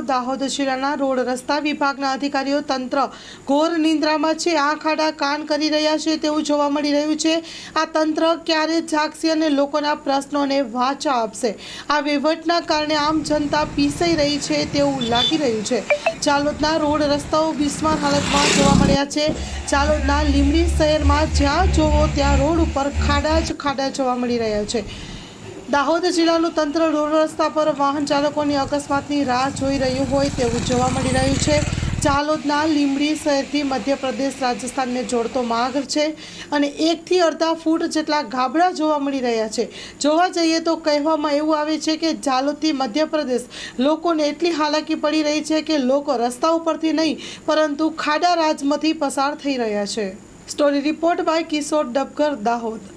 દાહોદ જિલ્લાના રોડ રસ્તા વિભાગના અધિકારીઓ તંત્ર ઘોર નિંદ્રામાં છે. આ ખાડા કાન કરી રહ્યા છે તેવું જોવા મળી રહ્યું છે. આ તંત્ર ક્યારે જાગશે અને લોકોના પ્રશ્નોને વાચા આપશે? આ વહીવટના કારણે આમ જનતા પીસાઈ રહી છે તેવું લાગી રહ્યું છે. ચાલોદના રોડ રસ્તાઓ બિસ્માર હાલતમાં જોવા મળ્યા છે. ચાલોદના લીમડી શહેરમાં જ્યાં જોવો ત્યાં રોડ ઉપર ખાડા જ ખાડા જોવા મળી રહ્યા છે. દાહોદ જિલ્લાનું તંત્ર રોડ રસ્તા પર વાહન ચાલકોની અકસ્માતની રાહ જોઈ રહ્યું હોય તેવું જોવા મળી રહ્યું છે. ચાલોદના લીંબડી શહેરથી મધ્યપ્રદેશ રાજસ્થાનને જોડતો માર્ગ છે અને એકથી અડધા ફૂટ જેટલા ગાબડા જોવા મળી રહ્યા છે. જોવા જઈએ તો કહેવામાં એવું આવે છે કે ચાલોદથી મધ્યપ્રદેશ લોકોને એટલી હાલાકી પડી રહી છે કે લોકો રસ્તા ઉપરથી નહીં, પરંતુ ખાડા રાજમાંથી પસાર થઈ રહ્યા છે. Story report by Kishor Dabkar Dahod.